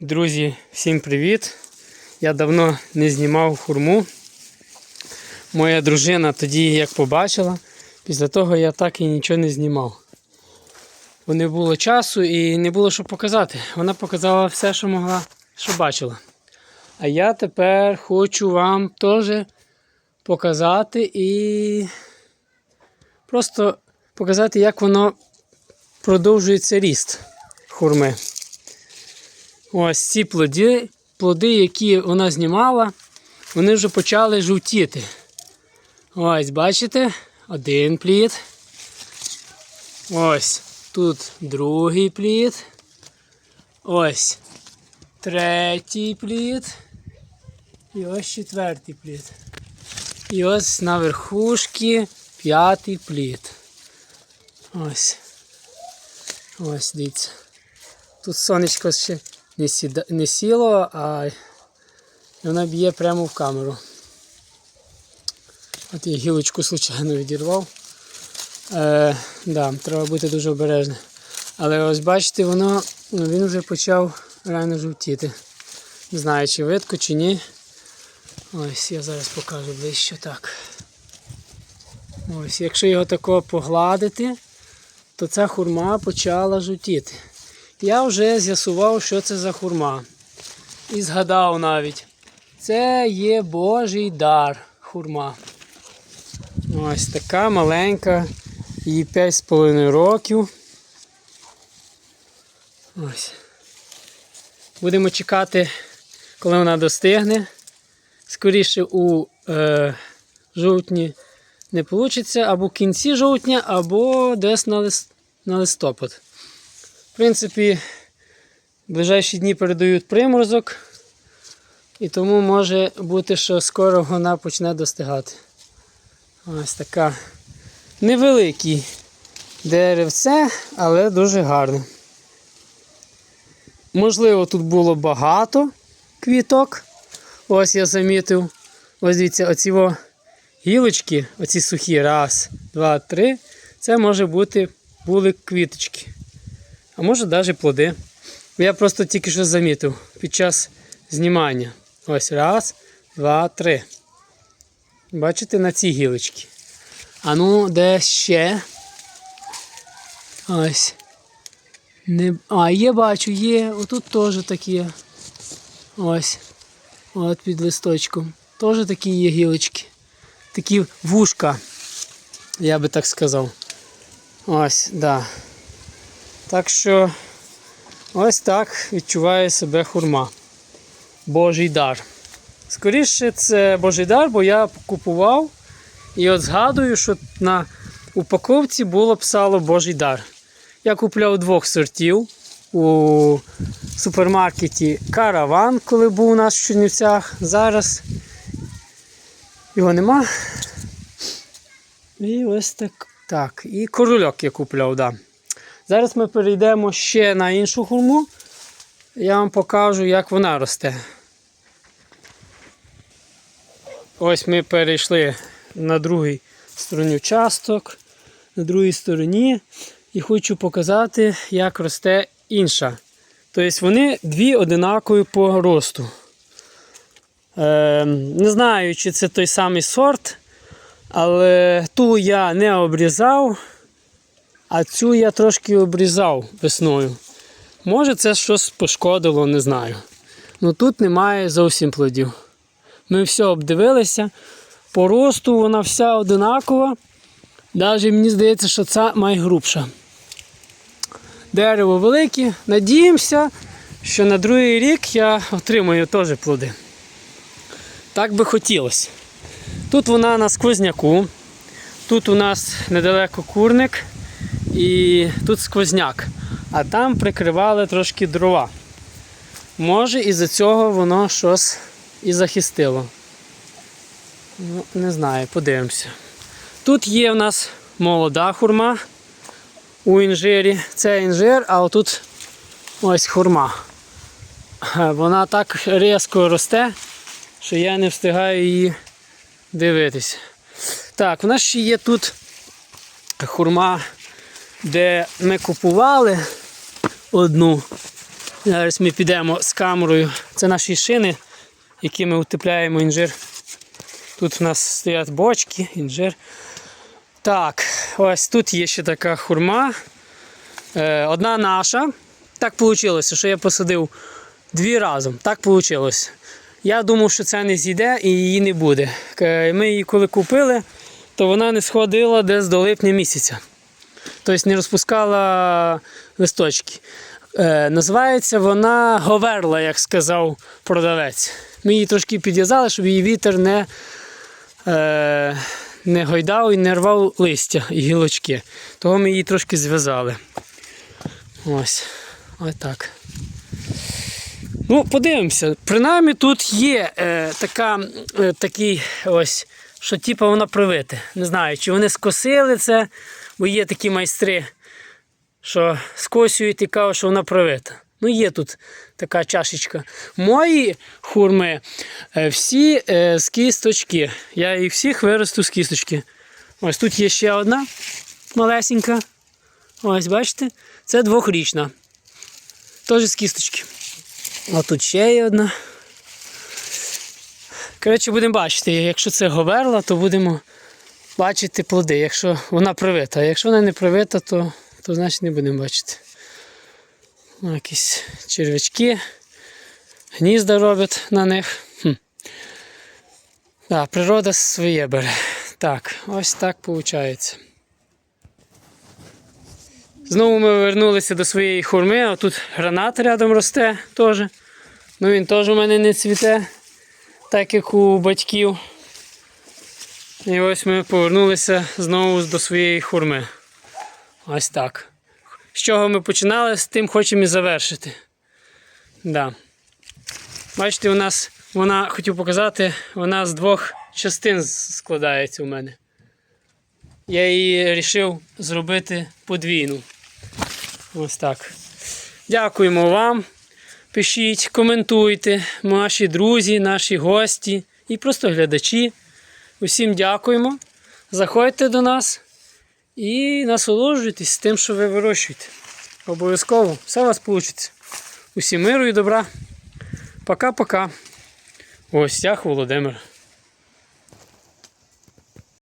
Друзі, всім привіт! Я давно не знімав хурму. Моя дружина тоді як побачила, після того я так і нічого не знімав. Бо не було часу і не було що показати. Вона показала все, що могла, що бачила. А я тепер хочу вам теж показати і просто показати, як воно продовжується ріст хурми. Ось ці плоди, плоди, які вона знімала, вони вже почали жовтіти. Ось, бачите? Один плід. Ось тут другий плід. Ось третій плід. І ось четвертий плід. І ось на верхушці п'ятий плід. Ось. Ось дивіться. Тут сонечко ще не, сіда, не сіло, а вона б'є прямо в камеру. От я гілочку случайно відірвав. Е, да, треба бути дуже обережним. Але ось бачите, воно, ну, він вже почав реально жовтіти. Не знаю, чи видко, чи ні. Ось я зараз покажу ближче так. Ось, якщо його тако погладити, то ця хурма почала жовтіти. Я вже з'ясував, що це за хурма. І згадав навіть. Це є Божий дар хурма. Ось така маленька, їй 5,5 років. Ось. Будемо чекати, коли вона достигне. Скоріше у е, жовтні не вийде, або в кінці жовтня, або десь на, лист, на листопад. В принципі, ближайші дні передають приморозок, і тому може бути, що скоро вона почне достигати. Ось така невелике деревце, але дуже гарне. Можливо, тут було багато квіток. Ось я замітив. Ось дивіться, оці гілочки, оці сухі, раз, два, три. Це може бути були квіточки. А може навіть плоди. Я просто тільки що замітив під час знімання. Ось раз, два, три. Бачите на ці гілочки. А ну, де ще? Ось. Не... А, є, бачу, є. Отут теж такі. Ось. От під листочком. Теж такі є гілочки. Такі вушка, я би так сказав. Ось, так. Да. Так що ось так відчуває себе хурма. Божий дар. Скоріше, це Божий дар, бо я купував і от згадую, що на упаковці було писало Божий дар. Я купляв двох сортів у супермаркеті Караван, коли був у нас в Чернівцях. Зараз його нема. І ось так. Так, і корольок я купляв, так. Да. Зараз ми перейдемо ще на іншу хурму. Я вам покажу, як вона росте. Ось ми перейшли на другій стороні участок, на другій стороні. І хочу показати, як росте інша. Тобто вони дві одинакові по росту. Е, не знаю, чи це той самий сорт, але ту я не обрізав. А цю я трошки обрізав весною. Може це щось пошкодило, не знаю. Ну тут немає зовсім плодів. Ми все обдивилися. По росту вона вся одинакова. Навіть мені здається, що ця найгрубша. Дерево велике. Надіємося, що на другий рік я отримаю теж плоди. Так би хотілося. Тут вона на сквозняку. Тут у нас недалеко курник і тут сквозняк, а там прикривали трошки дрова. Може із-за цього воно щось і захистило. Ну, Не знаю, подивимося. Тут є в нас молода хурма у інжирі. Це інжир, а отут ось хурма. Вона так різко росте, що я не встигаю її дивитися. Так, у нас ще є тут хурма де ми купували одну, Зараз ми підемо з камерою. Це наші шини, які ми утепляємо інжир. Тут у нас стоять бочки, інжир. Так, ось тут є ще така хурма. Е, одна наша. Так вийшло, що я посадив дві разом. Так вийшло. Я думав, що це не зійде і її не буде. Е, Ми її коли купили, то вона не сходила десь до липня місяця. Тобто не розпускала листочки. Е, називається вона Говерла, як сказав продавець. Ми її трошки підв'язали, щоб її вітер не, е, не гойдав і не рвав листя і гілочки. Того ми її трошки зв'язали. Ось. Ось так. Ну, подивимося. Принаймні тут є е, така, е, такий ось, що типу вона привита. Не знаю, чи вони скосили це, бо є такі майстри, що скосюють і кажуть, що вона привита. Ну, є тут така чашечка. Мої хурми е, всі е, з кісточки. Я їх всіх виросту з кісточки. Ось тут є ще одна малесенька. Ось, бачите? Це двохрічна. Теж з кісточки. А тут ще є одна. Коротше, будемо бачити, якщо це говерла, то будемо бачити плоди, якщо вона привита. А якщо вона не привита, то, то значить не будемо бачити. Ну, Якісь червячки, гнізда роблять на них. Хм. Да, природа своє бере. Так, ось так виходить. Знову ми повернулися до своєї хурми, а тут гранат рядом росте теж. Ну він теж у мене не цвіте, так як у батьків. І ось ми повернулися знову до своєї хурми. Ось так. З чого ми починали, з тим хочемо і завершити. Да. Бачите, у нас вона, хотів показати, вона з двох частин складається у мене. Я її вирішив зробити подвійну. Ось так. Дякуємо вам. Пишіть, коментуйте, наші друзі, наші гості і просто глядачі. Усім дякуємо. Заходьте до нас і насолоджуйтесь тим, що ви вирощуєте. Обов'язково все у вас вийде. Усім миру і добра. Пока-пока. У гостях Володимир.